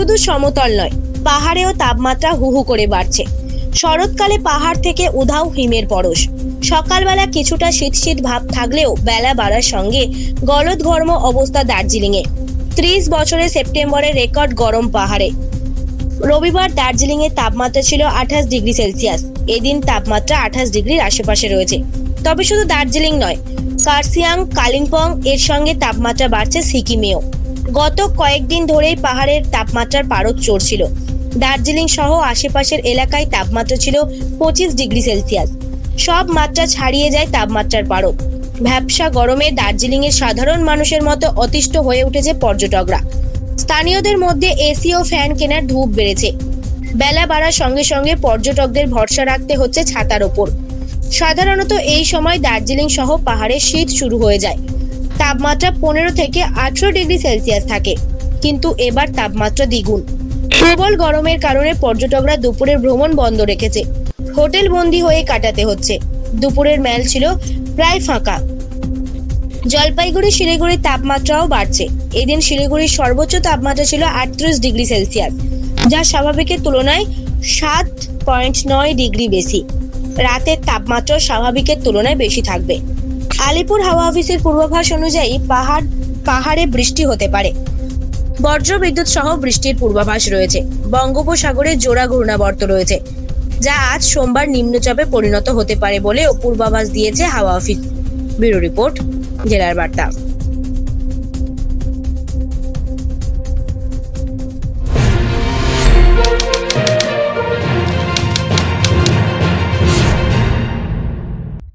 শুধু সমতল নয়, পাহাড়েও তাপমাত্রা হু হু করে বাড়ছে। শরৎকালে পাহাড় থেকে উধাও হিমের পরশ। সকালবেলা কিছুটা শীত শীত ভাব থাকলেও বেলা বাড়ার সঙ্গে গলদঘর্ম অবস্থা দার্জিলিংয়ে। ত্রিশ বছরে সেপ্টেম্বরে রেকর্ড গরম পাহাড়ে। রবিবার দার্জিলিং এর তাপমাত্রা ছিল আঠাশ ডিগ্রি সেলসিয়াস। এদিন তাপমাত্রা আঠাশ ডিগ্রির আশেপাশে রয়েছে। তবে শুধু দার্জিলিং নয়, কার্সিয়াং, কালিম্পং এর সঙ্গে তাপমাত্রা বাড়ছে সিকিমেও। গত কয়েকদিন ধরেই পাহাড়ের তাপমাত্রার পারদ চড়ছিল। দার্জিলিং সহ আশেপাশের এলাকায় তাপমাত্রা ছিল পঁচিশ ডিগ্রি সেলসিয়াস। সব মাত্রা ছাড়িয়ে যায় তাপমাত্রার পারদ। ভ্যাবসা গরমে দার্জিলিং এর সাধারণ মানুষের মতো অতিষ্ঠ হয়ে উঠেছে পর্যটকরা। স্থানীয়দের মধ্যে এসি ও ফ্যান কেনার ধূপ বেড়েছে। বেলা বাড়ার সঙ্গে সঙ্গে পর্যটকদের ভরসা রাখতে হচ্ছে ছাতার ওপর। সাধারণত এই সময় দার্জিলিং সহ পাহাড়ে শীত শুরু হয়ে যায়। তাপমাত্রা পনেরো থেকে আঠেরো ডিগ্রি সেলসিয়াস থাকে। কিন্তু এবার তাপমাত্রা দ্বিগুণ। প্রবল গরমের কারণে পর্যটকরা দুপুরের ভ্রমণ বন্ধ রেখেছে। হোটেল বন্দি হয়ে কাটাতে হচ্ছে। দুপুরের মেল ছিল প্রায় ফাঁকা। জলপাইগুড়ি, শিলিগুড়ির তাপমাত্রাও বাড়ছে। এদিন শিলিগুড়ির সর্বোচ্চ তাপমাত্রা ছিল আটত্রিশ ডিগ্রি সেলসিয়াস, যা স্বাভাবিকের তুলনায় সাত পয়েন্ট নয় ডিগ্রি বেশি। রাতের তাপমাত্রা স্বাভাবিকের তুলনায় বেশি থাকবে। আলিপুর হাওয়া অফিসের পূর্বাভাস অনুযায়ী পাহাড়, পাহাড়ে বৃষ্টি হতে পারে। বজ্র বিদ্যুৎ সহ বৃষ্টির পূর্বাভাস রয়েছে। বঙ্গোপসাগরে জোড়া ঘূর্ণাবর্ত রয়েছে, যা আজ সোমবার নিম্নচাপে পরিণত হতে পারে বলেও পূর্বাভাস দিয়েছে হাওয়া অফিস। ব্যুরো রিপোর্ট, জেলার বার্তা।